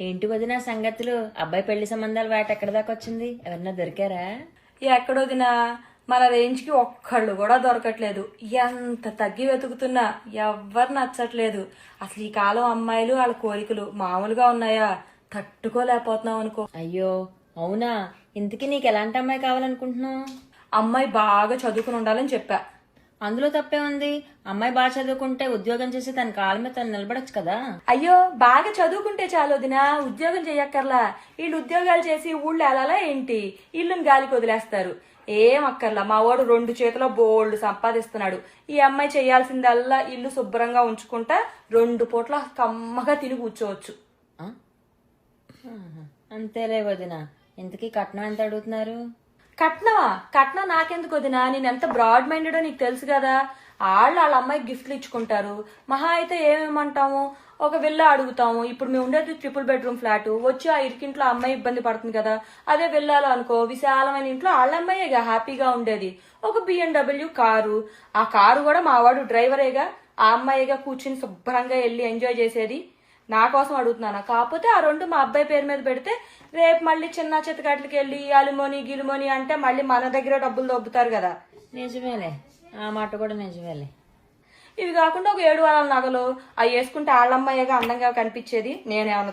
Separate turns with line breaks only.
ఏంటి వదిన సంగతులు? అబ్బాయి పెళ్ళి సంబంధాలు వేట ఎక్కడ దాకా వచ్చింది? ఎవరన్నా దొరికారా?
ఎక్కడొదినా మన రేంజ్కి ఒక్కళ్ళు కూడా దొరకట్లేదు. ఎంత తగ్గి వెతుకుతున్నా ఎవ్వరు నచ్చట్లేదు. అసలు ఈ కాలం అమ్మాయిలు వాళ్ళ కోరికలు మామూలుగా ఉన్నాయా? తట్టుకోలేకపోతున్నాం అనుకో.
అయ్యో అవునా? ఇంతకీ నీకు ఎలాంటి అమ్మాయి కావాలనుకుంటున్నావు?
అమ్మాయి బాగా చదువుకుని ఉండాలని చెప్పా.
అందులో తప్పే ఉంది. అమ్మాయి బాగా చదువుకుంటే ఉద్యోగం చేసి తన కాళ్ళ మీద తను నిలబడచ్చు కదా.
అయ్యో బాగా చదువుకుంటే చాలు వదినా. ఉద్యోగం చెయ్యక్కర్లా వీళ్ళు ఉద్యోగాలు చేసి ఊళ్ళో వెళ్ళాలా ఏంటి? ఇల్లుని గాలికి వదిలేస్తారు. ఏం అక్కర్లా. మా వాడు రెండు చేతిలో బోల్డ్ సంపాదిస్తున్నాడు. ఈ అమ్మాయి చేయాల్సిందల్లా ఇల్లు శుభ్రంగా ఉంచుకుంటా రెండు పూట్ల కమ్మగా తిని కూర్చోవచ్చు.
అంతేలే వదిన. ఇంతకీ కట్నం ఎంత అడుగుతున్నారు?
కట్నమా కట్నం నాకెందుకు వదినా? నేను ఎంత బ్రాడ్ మైండెడో నీకు తెలుసు కదా. వాళ్ళు వాళ్ళ అమ్మాయికి గిఫ్ట్లు ఇచ్చుకుంటారు. మహా అయితే ఏమేమంటాము? ఒక విల్ల అడుగుతాము. ఇప్పుడు మేము ఉండేది ట్రిపుల్ బెడ్రూమ్ ఫ్లాట్ వచ్చి ఆ ఇరికింట్లో అమ్మాయి ఇబ్బంది పడుతుంది కదా. అదే వెళ్ళాలో అనుకో విశాలమైన ఇంట్లో వాళ్ళ అమ్మాయిగా హ్యాపీగా ఉండేది. ఒక బిఎండబ్ల్యూ కారు. ఆ కారు కూడా మావాడు డ్రైవరేగా ఆ అమ్మాయిగా కూర్చుని శుభ్రంగా వెళ్ళి ఎంజాయ్ చేసేది. నా కోసం అడుగుతున్నాను? కాకపోతే ఆ రెండు మా అబ్బాయి పేరు మీద పెడితే రేపు మళ్ళీ చిన్న చిత్తకాట్లకి వెళ్ళి అలిమోని గిలిమోని అంటే మళ్ళీ మన దగ్గర డబ్బులు దొబ్బుతారు కదా.
నిజమేలే. ఆ మాట కూడా నిజమేలే.
ఇవి కాకుండా ఒక ఏడు వారాల నగలు. అవి వేసుకుంటే ఆళ్ళమ్మాయిగా అందంగా కనిపించేది నేనేమన్నా